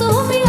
তুমি?